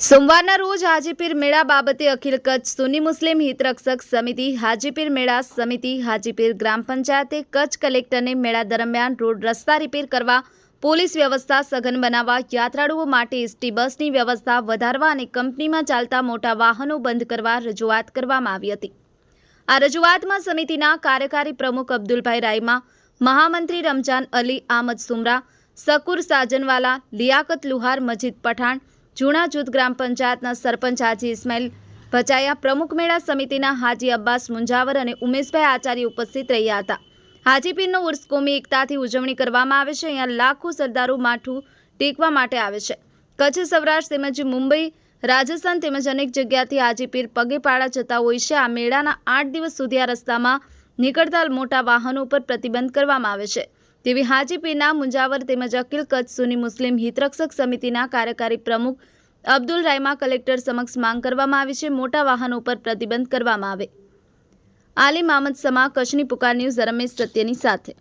સોમવારના રોજ હાજીપીર મેળા બાબતે અખિલ કચ્છ સુન્ની મુસ્લિમ હિતરક્ષક સમિતિ, હાજીપીર મેળા સમિતિ, હાજીપીર ગ્રામ પંચાયતે કચ્છ કલેક્ટરને મેળા દરમિયાન રોડ રસ્તા રિપેર કરવા, પોલીસ વ્યવસ્થા સઘન બનાવવા, યાત્રાળુઓ માટે એસટી બસની વ્યવસ્થા વધારવા અને કંપનીમાં ચાલતા મોટા વાહનો બંધ કરવા રજૂઆત કરવામાં આવી હતી. આ રજૂઆતમાં સમિતિના કાર્યકારી પ્રમુખ અબ્દુલભાઈ રાયમા, મહામંત્રી રમજાન અલી આમદ સુમરા, સકુર સાજનવાલા, લિયાકત લુહાર, મજીદ પઠાણ જૂના જૂથ ગ્રામ પંચાયતના સરપંચ હાજી ઇસ્માઇલ ભચાયા પ્રમુખ મેળા સમિતિના હાજી અબ્બાસ મુંજાવર અને ઉમેશભાઈ આચાર્ય ઉપસ્થિત રહ્યા હતા. હાજીપીરનો ઉર્સ કોમી એકતાથી ઉજવણી કરવામાં આવે છે. અહીંયા લાખો સરદારો માઠું ટેકવા માટે આવે છે. કચ્છ, સૌરાષ્ટ્ર તેમજ મુંબઈ, રાજસ્થાન તેમજ અનેક જગ્યાથી હાજીપીર પગે પાડા જતા હોય છે. આ મેળાના આઠ દિવસ સુધી આ રસ્તામાં નીકળતા મોટા વાહનો ઉપર પ્રતિબંધ કરવામાં આવે છે. તેવી હાજીપીરના મુંજાવર તેમજ અખિલ કચ્છ સુની મુસ્લિમ હિતરક્ષક સમિતિના કાર્યકારી પ્રમુખ અબ્દુલ રાયમા કલેક્ટર સમક્ષ માંગ કરવામાં આવી છે. મોટા વાહનો ઉપર પ્રતિબંધ કરવામાં આવે. આલિમ મામદ સમા કચ્છની પુકાર ન્યૂઝ રમેશ સત્યની સાથે.